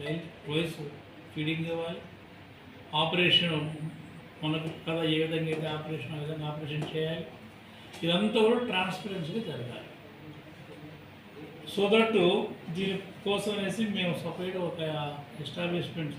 Daily feeding ఇవ్వాలి. Operation మనకు కదా ఏ విధంగా అయితే ఆపరేషన్ ఆ విధంగా ఆపరేషన్ చేయాలి. ఇదంతా కూడా ట్రాన్స్పరెన్సీగా జరగాలి. సో దట్ దీని కోసం అనేసి మేము సపరేట్ ఒక ఎస్టాబ్లిష్మెంట్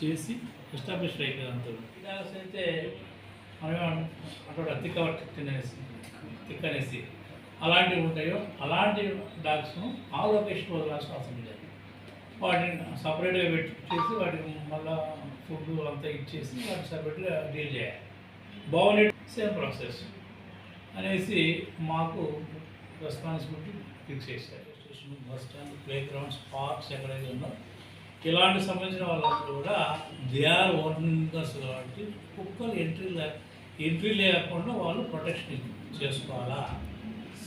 చేసి ఎస్టాబ్లిష్ అయిపోయింది అంతా. అయితే మనం అక్కడ తిక్క తినేసి తిక్కనేసి అలాంటివి ఉంటాయో అలాంటి డాగ్స్ను ఆ లొకేషన్ వదలాల్సిన అవసరం లేదు. వాటిని సపరేట్గా పెట్టి వాటికి మళ్ళా ఫుడ్ అంతా ఇచ్చేసి వాటిని సపరేట్గా డీల్ చేయాలి. బాగుండే సేమ్ ప్రాసెస్ అనేసి మాకు రెస్పాన్సిబిలిటీ ఫిక్స్ చేశారు. Station bus stand playgrounds parks ఎక్కడైతే ఉన్నో ఇలాంటి సంబంధించిన వాళ్ళందరూ కూడా దే ఆర్ ఓనర్స్ కాబట్టి కుక్కలు ఎంట్రీ ఎంట్రీ లేకుండా వాళ్ళు ప్రొటెక్షన్ చేసుకోవాలా?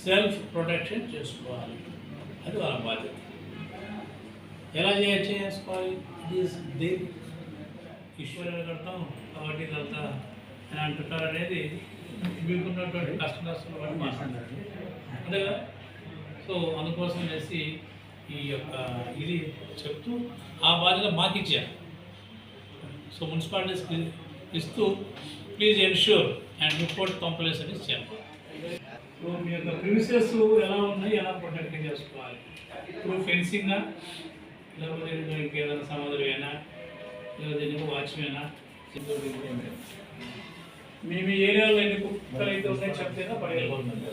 సెల్ఫ్ ప్రొటెక్షన్ చేసుకోవాలి. అది వాళ్ళ బాధ్యత. ఎలా చేయ చేసుకోవాలి? దిస్ దే ఈశ్వరుని కడతాం. కాబట్టి కడతా అని అంటుంటారు అనేది మీకున్నటువంటి కస్టమర్స్ వాళ్ళు మాట్లాడారు అంతేగా సో అందుకోసం చేసి ఈ యొక్క ఇది చెప్తూ ఆ బాధ్యత మాకు ఇచ్చారు. సో మున్సిపాలిటీస్కి ఇస్తూ please ensure and report complaints అని ఇచ్చాము సో మీ యొక్క ప్రిమిసెస్ ఎలా ఉన్నాయి? ఎలా ప్రొటెక్ట్ చేసుకోవాలి? ఇప్పుడు ఫెన్సింగా లేకపోతే ఇంకా ఇంకేదైనా సమాధులైనా లేకపోతే ఎందుకు వాచ్మేనా ఇంకోటి మీ మీ ఏరియాలో ఎన్ని కుక్కలు అయితే ఉన్నాయో చెప్తేనే పడగలుగుతుంది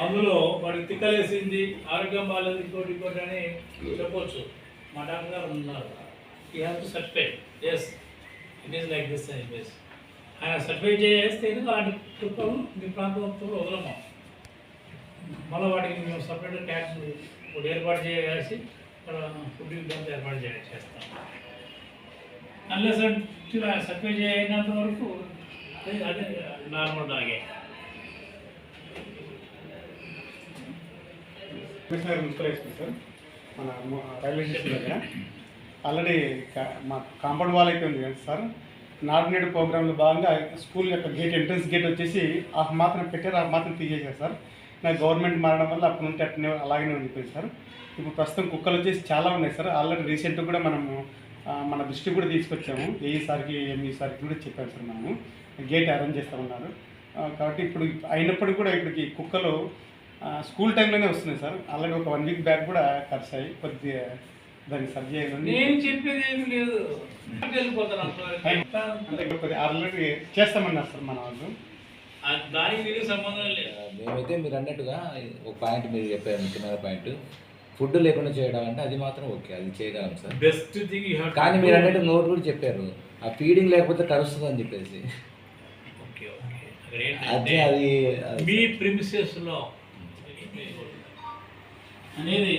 అందులో వాడికి తిక్కలేసింది ఆరోగ్యం బాగాలేదు ఇంకోటి ఇంకోటి అని చెప్పొచ్చు. మా డాక్టర్ గారు ఉన్నారు. ఈ have to certify as it is like this అని చెప్పేసి ఆయన సర్టిఫై చేస్తే అలాంటి కుక్కలు మీ ప్రాంతంలో వదలము? మళ్ళీ వాటికి మేము సపరేట్ ట్యాక్స్ ఇప్పుడు ఏర్పాటు చేయాల్సి ఫుడ్ ఇబ్బంది ఏర్పాటు చేయ చేస్తాం. అన్లెస్ సర్వే చేయనంత వరకు అదే అదే నార్మల్ డాగే కమిషనర్ మున్సిపల్ సార్ మన రైల్వే స్టేషన్ దగ్గర. ఆల్రెడీ మా కాంపౌండ్ వాల్ అయితే ఉంది కదా సార్. నాడు ప్రోగ్రాంలో భాగంగా స్కూల్ యొక్క గేట్ ఎంట్రన్స్ గేట్ వచ్చేసి ఆ మాత్రం పెట్టారు ఆ మాత్రం తీసేశారు సార్. నాకు గవర్నమెంట్ మారడం వల్ల అప్పటి నుండి అట్నే అలాగనే ఉండిపోయింది సార్. ఇప్పుడు ప్రస్తుతం కుక్కలు వచ్చేసి చాలా ఉన్నాయి సార్. ఆల్రెడీ రీసెంట్గా కూడా మనము మన దృష్టికి కూడా తీసుకొచ్చాము. ఏఈ సార్కి ఎంఈ సార్కి కూడా చెప్పాము సార్ మనము గేట్ అరేంజ్ చేస్తామన్నారు కాబట్టి ఇప్పుడు అయినప్పటికీ కూడా ఇక్కడికి కుక్కలు స్కూల్ టైంలోనే వస్తున్నాయి సార్. ఆల్రెడీ ఒక వన్ వీక్ బ్యాక్ కూడా ఖర్చాయి కొద్దిగా దాన్ని సరి చేయాలని. నేను చెప్పేది ఏమి లేదు. వెళ్ళిపోతాను ఆల్రెడీ చేస్తామన్నారు సార్ మన వాళ్ళు. దానికి సంబంధం లేదు. మేమైతే మీరు అన్నట్టుగా ఒక పాయింట్ మీరు చెప్పారు ముఖ్యమైన పాయింట్. ఫుడ్ లేకుండా చేయడం అంటే అది మాత్రం ఓకే అది చేయగలం సార్. బెస్ట్ థింగ్ కానీ మీరు అన్నట్టు నోట్ కూడా చెప్పారు ఆ ఫీడింగ్ లేకపోతే కరుస్తుంది అని చెప్పేసి. Okay okay. అక్కడ అది అది మీ ప్రిమిసెస్లో అనేది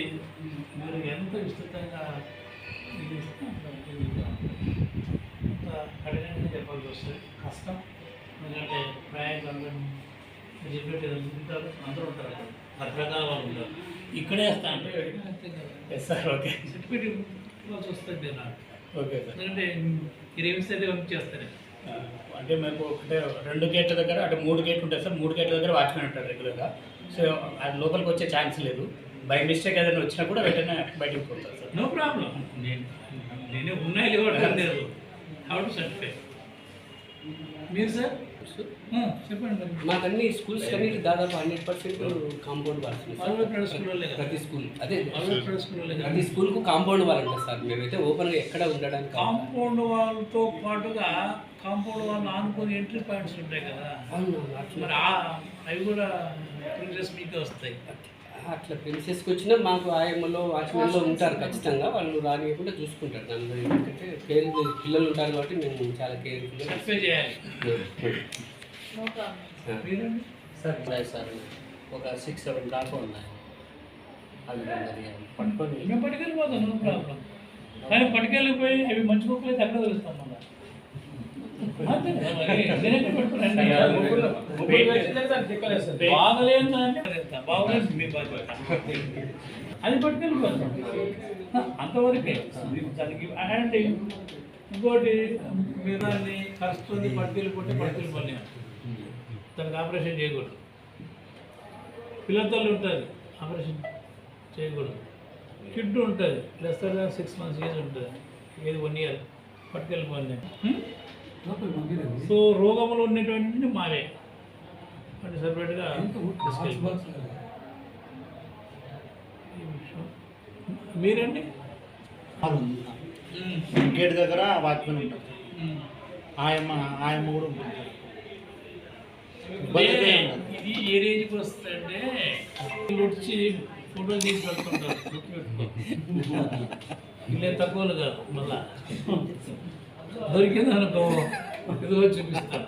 మీరు ఎంత విస్తృతంగా కఠినంగా చెప్పాల్సి వస్తుంది. కష్టం. ఎందుకంటే ప్రయాణికులు అందరూ ఉంటారు అందరూ ఉంటారు రకరకాల వాళ్ళు ఉంటారు. ఇక్కడే వేస్తా అంటే ఎస్ సార్ ఓకే. సర్టిఫికేట్ ఇవ్వాల్సి వస్తుంది ఓకే సార్. ఎందుకంటే ఏమి ఇస్తే పంపించేస్తారు అంటే మనకు అంటే రెండు గేట్ల దగ్గర అంటే మూడు గేట్లు ఉంటాయి సార్. మూడు గేట్ల దగ్గర వాచ్మెన్ ఉంటారు రెగ్యులర్గా సో అది లోపలికి వచ్చే ఛాన్స్ లేదు. బై మిస్టేక్ ఏదైనా వచ్చినా కూడా వెంటనే బయటకు పోతారు సార్. No problem. నేను నేనే ఉన్నాయి లేదు. How to certify? మీరు సార్? ఆ, చెప్పండి మాకు అన్ని స్కూల్స్ కన్నిటి దాదాపు హండ్రెడ్ పర్సెంట్ కాంపౌండ్ లేదా ప్రతి స్కూల్ అదే. ప్రతి స్కూల్కు కాంపౌండ్ వాల్ ఉంటుంది సార్. మేమైతే ఓపెన్గా ఎక్కడ ఉండడానికి. కాంపౌండ్ వాళ్ళతో పాటుగా కాంపౌండ్ వాళ్ళు ఆనుకొని ఎంట్రీ పాయింట్స్ ఉంటాయి కదా? మరి ఆ- అవి కూడా వస్తాయి. అట్లా ప్రిన్సెస్కి వచ్చినా మాకు ఆయమ్మలో వాచ్మెన్లో ఉంటారు ఖచ్చితంగా. వాళ్ళు రానియకుండా చూసుకుంటారు దానిలో ఎందుకంటే కేర్ పిల్లలు ఉంటారు కాబట్టి మేము చాలా మీరండి సార్ ఉన్నాయి సార్. ఒక సిక్స్ సెవెన్ దాకా ఉన్నాయి. అవి పట్టుకొని మేము పట్టుకెళ్ళిపోతాం నో ప్రాబ్లం కానీ పట్టుకెళ్ళిపోయి అవి మంచి కుక్కలు అయితే అక్కడ తెలుస్తాం మళ్ళీ? అది పట్టుకెళ్ళి అంతవరకే దానికి అంటే ఇంకోటి మీరు దాన్ని కరుస్తుంది పట్టుకెళ్ళిపోతే పని దానికి ఆపరేషన్ చేయకూడదు పిల్లతల్లి ఉంటుంది ఆపరేషన్ చేయకూడదు కిడ్ ఉంటుంది లెస్ సిక్స్ మంత్స్ ఏజ్ ఉంటుంది ఏది వన్ ఇయర్ పట్టుకెళ్ళిపోయింది సో రోగములు ఉన్నటువంటి మావే. అంటే సపరేట్గా. మీరండి? గేట్ దగ్గర వాచ్మెన్ ఉంటాం ఆయమ్మ ఆయమ్మ కూడా ఉండదు. ఇది ఏ రేంజ్కి వస్తుందంటే వీళ్ళు వచ్చి ఫోటోలు తీసి పెడుతుంటారు. తక్కువలు కాదు మళ్ళా. దొరికింది అనుకో. ఇదిగో చూపిస్తాను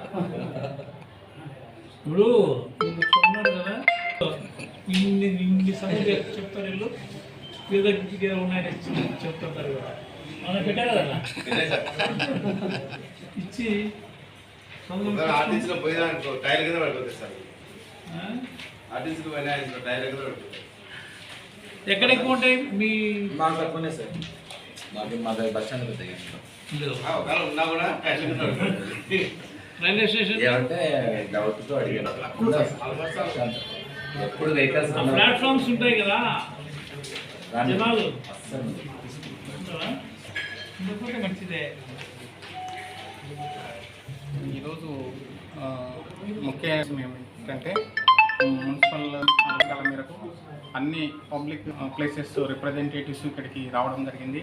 ఇప్పుడు కదా. ఇన్ని ఇన్ని సంగతి చెప్తారు వీళ్ళు. వీళ్ళ దగ్గర ఉన్నాయని చెప్- చెప్తుంటారు కదా. మనం పెట్టారు కదా ఇచ్చి ఆర్టీసీలో పోయినా అనుకో టైర్ కింద పడిపోతుంది సార్. పోయినా అనుకో టైర్ కింద పడిపోతుంది ఎక్కడ ఎక్కువ ఉంటాయి మీ మాకు తక్కువనే సార్. మాకు మా దగ్గర బస్ స్టాండ్ పెద్దగా రైల్వే స్టేషన్ ఏమంటే డౌట్తో అడిగాను. ఎప్పుడు వెహికల్స్ ఆ ప్లాట్ఫామ్స్ ఉంటాయి కదా. జనాలు? ఉండకపోతే మంచిదే. ఈరోజు ముఖ్య మేము ఏంటంటే మున్సిపల్ ఆదేశాల మేరకు అన్ని పబ్లిక్ ప్లేసెస్ రిప్రజెంటేటివ్స్ ఇక్కడికి రావడం జరిగింది.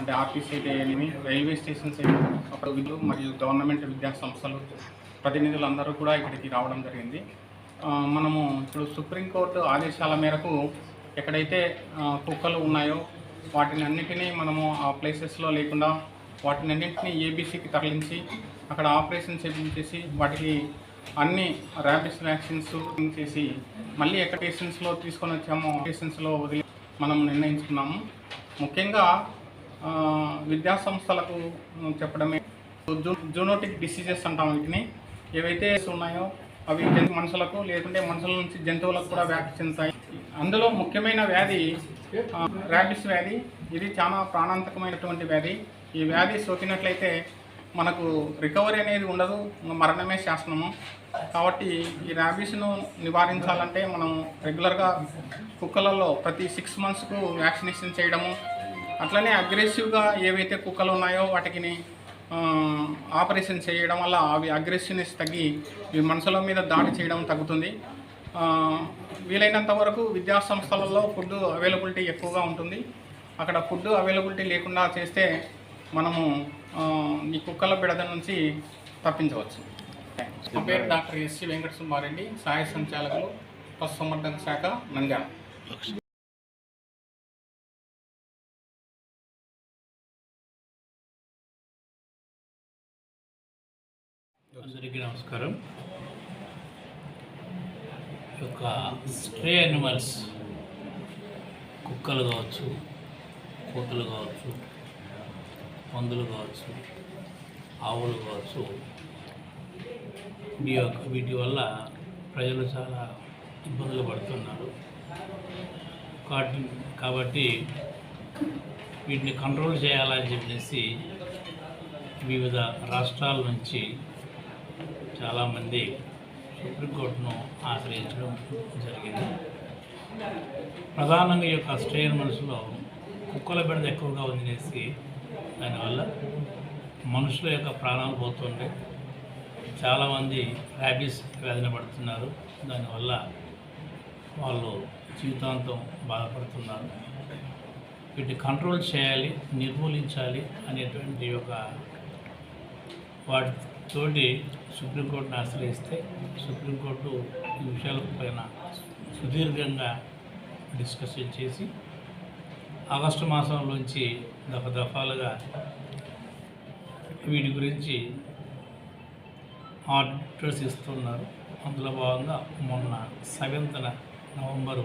అంటే ఆర్టీసీ ఏమి రైల్వే స్టేషన్స్ అప్పుడు విధులు మరియు గవర్నమెంట్ విద్యా సంస్థలు ప్రతినిధులందరూ కూడా ఇక్కడికి రావడం జరిగింది. మనము ఇప్పుడు సుప్రీంకోర్టు ఆదేశాల మేరకు ఎక్కడైతే కుక్కలు ఉన్నాయో వాటిని అన్నిటినీ మనము ఆ ప్లేసెస్లో లేకుండా వాటిని అన్నింటినీ ఏబీసీకి తరలించి అక్కడ ఆపరేషన్ చేపించేసి వాటికి అన్ని ర్యాబిస్ వ్యాక్సిన్స్ చేసి మళ్ళీ ఎక్కడ పేషెంట్స్లో తీసుకొని వచ్చామో పేషెంట్స్లో వదిలి మనం నిర్ణయించుకున్నాము. ముఖ్యంగా విద్యా సంస్థలకు చెప్పడమే. జూ జూనోటిక్ డిసీజెస్ అంటాం వీటిని. ఏవైతే ఉన్నాయో అవి మనుషులకు లేకుంటే మనుషుల నుంచి జంతువులకు కూడా వ్యాప్తి చెందుతాయి. అందులో ముఖ్యమైన వ్యాధి ర్యాబిస్ వ్యాధి. ఇది చాలా ప్రాణాంతకమైనటువంటి వ్యాధి. ఈ వ్యాధి సోకినట్లయితే మనకు రికవరీ అనేది ఉండదు. మరణమే శాసనము. కాబట్టి ఈ ర్యాబీస్ను నివారించాలంటే మనం రెగ్యులర్గా కుక్కలలో ప్రతి సిక్స్ మంత్స్కు వ్యాక్సినేషన్ చేయడము అట్లనే అగ్రెసివ్గా ఏవైతే కుక్కలు ఉన్నాయో వాటికి ఆపరేషన్ చేయడం వల్ల అవి అగ్రెసివ్నెస్ తగ్గి ఇవి మనుషుల మీద దాడి చేయడం తగ్గుతుంది. వీలైనంత వరకు విద్యా సంస్థలలో ఫుడ్ అవైలబిలిటీ ఎక్కువగా ఉంటుంది. అక్కడ ఫుడ్ అవైలబిలిటీ లేకుండా చేస్తే మనము ఈ కుక్కల బిడద నుంచి తప్పించవచ్చు. నా పేరు డాక్టర్ ఎస్సి వెంకట సుబ్బారెడ్డి సహాయ సంచాలకులు పశుసంవర్ధక శాఖ నంద్యాల. అందరికీ నమస్కారం. ఈ యొక్క స్ట్రే యానిమల్స్ కుక్కలు కావచ్చు కోతులు కావచ్చు పందులు కావచ్చు ఆవులు కావచ్చు మీ యొక్క వీటి వల్ల ప్రజలు చాలా ఇబ్బందులు పడుతున్నారు. కాబట్టి వీటిని కంట్రోల్ చేయాలని చెప్పేసి వివిధ రాష్ట్రాల నుంచి చాలామంది సుప్రీంకోర్టును ఆశ్రయించడం జరిగింది. ప్రధానంగా ఈ యొక్క స్ట్రెయిన్ మనసులో కుక్కల బెడద ఎక్కువగా ఉందనేసి దానివల్ల మనుషుల యొక్క ప్రాణాలు పోతుండే. చాలామంది ర్యాబీస్ వేదన పడుతున్నారు. దానివల్ల వాళ్ళు జీవితాంతం బాధపడుతున్నారు. వీటిని కంట్రోల్ చేయాలి నిర్మూలించాలి అనేటువంటి ఒక వాటితోటి సుప్రీంకోర్టును ఆశ్రయిస్తే సుప్రీంకోర్టు ఈ విషయాల పైన సుదీర్ఘంగా డిస్కషన్ చేసి ఆగస్టు మాసంలోంచి దఫ దఫాలుగా వీటి గురించి ఆర్డర్స్ ఇస్తున్నారు. అందులో భాగంగా మొన్న సెవెంత్న నవంబరు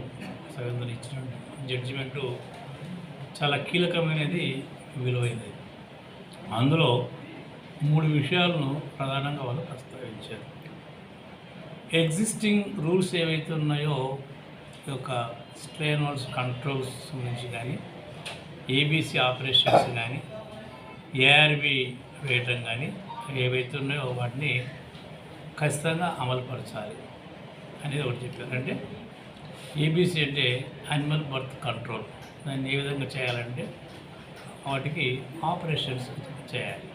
సెవెంత్న ఇచ్చిన జడ్జిమెంటు చాలా కీలకమైనది విలువైనది. అందులో మూడు విషయాలను ప్రధానంగా వాళ్ళు ప్రస్తావించారు. ఎగ్జిస్టింగ్ రూల్స్ ఏవైతే ఉన్నాయో ఈ యొక్క స్ట్రెయినర్స్ కంట్రోల్స్ గురించి కానీ ఏబీసీ ఆపరేషన్స్ కానీ ఏఆర్బి వేయటం కానీ ఏవైతే ఉన్నాయో వాటిని ఖచ్చితంగా అమలుపరచాలి అనేది ఒకటి చెప్పారు. అంటే ఏబీసీ అంటే యానిమల్ బర్త్ కంట్రోల్ దాన్ని ఏ విధంగా చేయాలంటే వాటికి ఆపరేషన్స్ చేయాలి.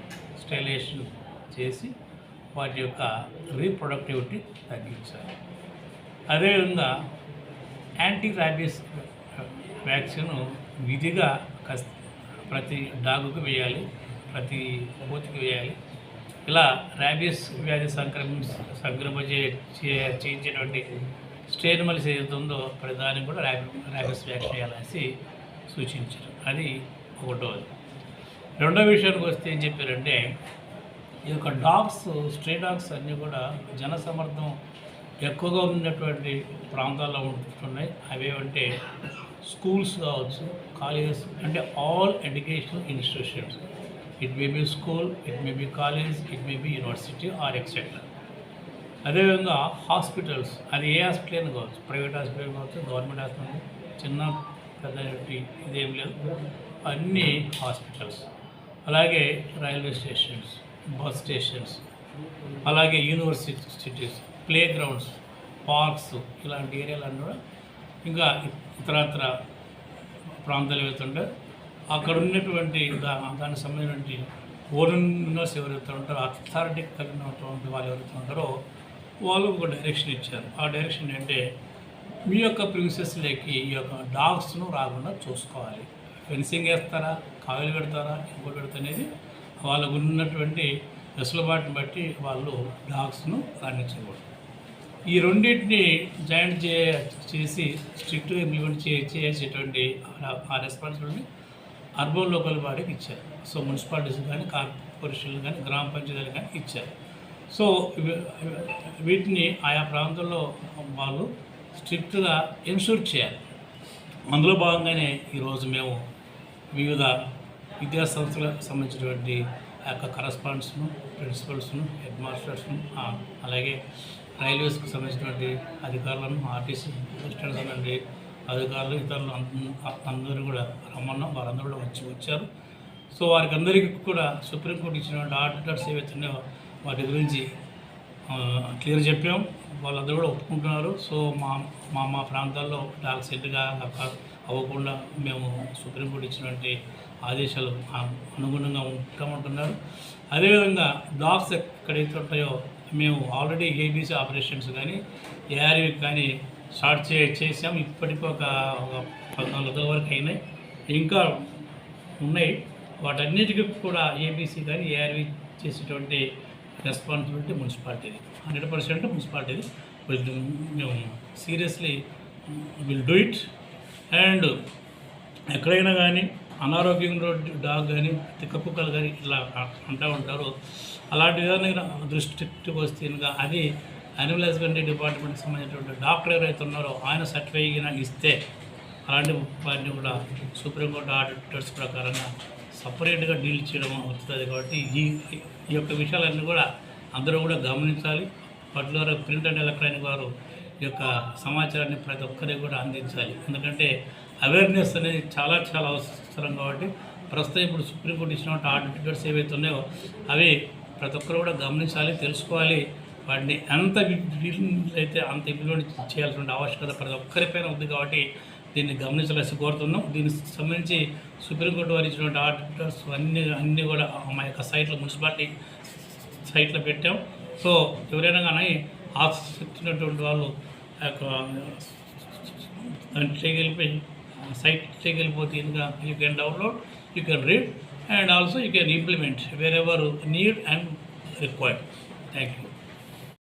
స్టైలేషన్ చేసి వాటి యొక్క రీప్రొడక్టివిటీ తగ్గించాలి. అదేవిధంగా యాంటీ ర్యాబీస్ వ్యాక్సిన్ విధిగా కస్ ప్రతి డాగుకు వేయాలి ప్రతి కోతికి వేయాలి. ఇలా ర్యాబీస్ వ్యాధి సంక్రమి సంక్రమించే చే- చేయించేటువంటి స్టేన్ మలిసి ఏదైతే ఉందో కూడా ర్యాబీ ర్యాబీస్ వ్యాక్సిన్ వేయాలనేసి సూచించారు. అది ఒకటోది. రెండో విషయానికి వస్తే ఏం చెప్పారంటే ఈ యొక్క డాగ్స్ స్ట్రే డాగ్స్ అన్నీ కూడా జనసమర్థం ఎక్కువగా ఉన్నటువంటి ప్రాంతాల్లో ఉంటున్నాయి. అవేమంటే స్కూల్స్ కావచ్చు కాలేజెస్ అంటే all educational institutions. It may be school it may be college it may be university or etcetera అదేవిధంగా హాస్పిటల్స్ అది ఏ హాస్పిటల్ అయినా కావచ్చు ప్రైవేట్ హాస్పిటల్ కావచ్చు గవర్నమెంట్ హాస్పిటల్ చిన్న పెద్ద ఇదేం లేదు. అన్ని హాస్పిటల్స్. అలాగే రైల్వే స్టేషన్స్ బస్ స్టేషన్స్ అలాగే యూనివర్సిటీస్ ప్లే గ్రౌండ్స్ పార్క్స్ ఇలాంటి ఏరియాలన్నీ కూడా ఇంకా ఇతరత్ర ప్రాంతాలు వెళ్తుంటే అక్కడ ఉన్నటువంటి దానికి సంబంధించినటువంటి ఓనర్స్ ఎవరైతే ఉంటారో అథారిటీ కలిగినటువంటి వాళ్ళు ఎవరైతే ఉంటారో వాళ్ళు ఒక డైరెక్షన్ ఇచ్చారు. ఆ డైరెక్షన్ ఏంటంటే మీ యొక్క ప్రిన్సెస్లోకి ఈ యొక్క డాగ్స్ను రాకుండా చూసుకోవాలి. ఫెన్సింగ్ వేస్తారా కాయలు పెడతారా ఇంకోటి పెడతా అనేది వాళ్ళకు ఉన్నటువంటి వెసులుబాటుని బట్టి వాళ్ళు డాగ్స్ను రాణించకూడదు. ఈ రెండింటిని జాయింట్ చే చేసి స్ట్రిక్ట్గా ఇంప్లిమెంట్ చే చేసేటువంటి ఆ- రెస్పాన్సిబిలిటీ అర్బన్ లోకల్ బాడీకి ఇచ్చారు. సో మున్సిపాలిటీస్ కానీ కార్పొరేషన్లు కానీ గ్రామ పంచాయతీలు కానీ ఇచ్చారు. సో వీటిని ఆయా ప్రాంతంలో వాళ్ళు స్ట్రిక్ట్గా ఎన్షూర్ చేయాలి. అందులో భాగంగానే ఈరోజు మేము వివిధ విద్యా సంస్థలకు సంబంధించినటువంటి ఆ యొక్క కరస్పాండెంట్స్ను ప్రిన్సిపల్స్ను హెడ్ మాస్టర్స్ను అలాగే రైల్వేస్కు సంబంధించినటువంటి అధికారులను ఆర్టీసీ బస్ సంబంధించి అధికారులు ఇతరులు అందరూ కూడా రమ్మన్నాం వారందరూ కూడా వచ్చి వచ్చారు. సో వారికి అందరికీ కూడా సుప్రీంకోర్టు ఇచ్చినటువంటి ఆర్డర్స్ ఏవైతే ఉన్నాయో వాటి గురించి క్లియర్ చెప్పాం. వాళ్ళందరూ కూడా ఒప్పుకుంటున్నారు. సో మా మా మా ప్రాంతాల్లో డాగ్ సెట్గా అవ్వకుండా మేము సుప్రీంకోర్టు ఇచ్చినటువంటి ఆదేశాలు అనుగుణంగా ఉంటామంటున్నారు. అదేవిధంగా డాగ్స్ ఎక్కడైతే ఉంటాయో మేము ఆల్రెడీ ఏబీసీ ఆపరేషన్స్ కానీ ఏఆర్వి కానీ స్టార్ట్ చే చేసాం ఇప్పటికి ఒక ఒక పద్నాలుగు వరకు అయినాయి. ఇంకా ఉన్నాయి. వాటన్నిటికీ కూడా ఏబీసీ కానీ ఏఆర్వి చేసేటువంటి రెస్పాన్సిబిలిటీ మున్సిపాలిటీది. హండ్రెడ్ పర్సెంట్ మున్సిపాలిటీది. మేము seriously will do it. And ఎక్కడైనా కానీ అనారోగ్యంలో డాగ్ కానీ తిక్క కుక్కలు కానీ ఇట్లా అంటూ ఉంటారు. అలాంటి విధంగా దృష్టికి వస్తే ఇంకా అది యానిమల్ హస్బెండరీ డిపార్ట్మెంట్కి సంబంధించినటువంటి డాక్టర్ ఎవరైతే ఉన్నారో ఆయన సర్టిఫై ఇస్తే అలాంటి వాటిని కూడా సుప్రీంకోర్టు ఆర్డర్స్ ప్రకారంగా సపరేట్గా డీల్ చేయడం అవుతుంది కాబట్టి ఈ ఈ యొక్క విషయాలన్నీ కూడా అందరూ కూడా గమనించాలి. పర్టికులర్ ప్రింట్ అండ్ ఎలక్ట్రానిక్ వారు యొక్క సమాచారాన్ని ప్రతి ఒక్కరికి కూడా అందించాలి. ఎందుకంటే అవేర్నెస్ అనేది చాలా చాలా అవసరం కాబట్టి ప్రస్తుతం ఇప్పుడు సుప్రీంకోర్టు ఇచ్చినటువంటి టికెట్స్ ఏవైతే ఉన్నాయో అవి ప్రతి ఒక్కరు కూడా గమనించాలి తెలుసుకోవాలి. వాటిని ఎంత అయితే అంత ఇంప్లిమెంట్ చేయాల్సిన ఆవశ్యకత ప్రతి ఒక్కరిపైన ఉంది కాబట్టి దీన్ని గమనించాల్సి కోరుతున్నాం. దీనికి సంబంధించి సుప్రీంకోర్టు వారు ఇచ్చినటువంటి ఆర్డర్స్ అన్నీ అన్నీ కూడా మా యొక్క సైట్లో మున్సిపాలిటీ సైట్లో పెట్టాం. సో ఎవరైనా కానీ ఆసక్తినటువంటి వాళ్ళు Trigal site Trigal Bodhinga, you can download, you can read, and also you can implement wherever need and required. Thank you.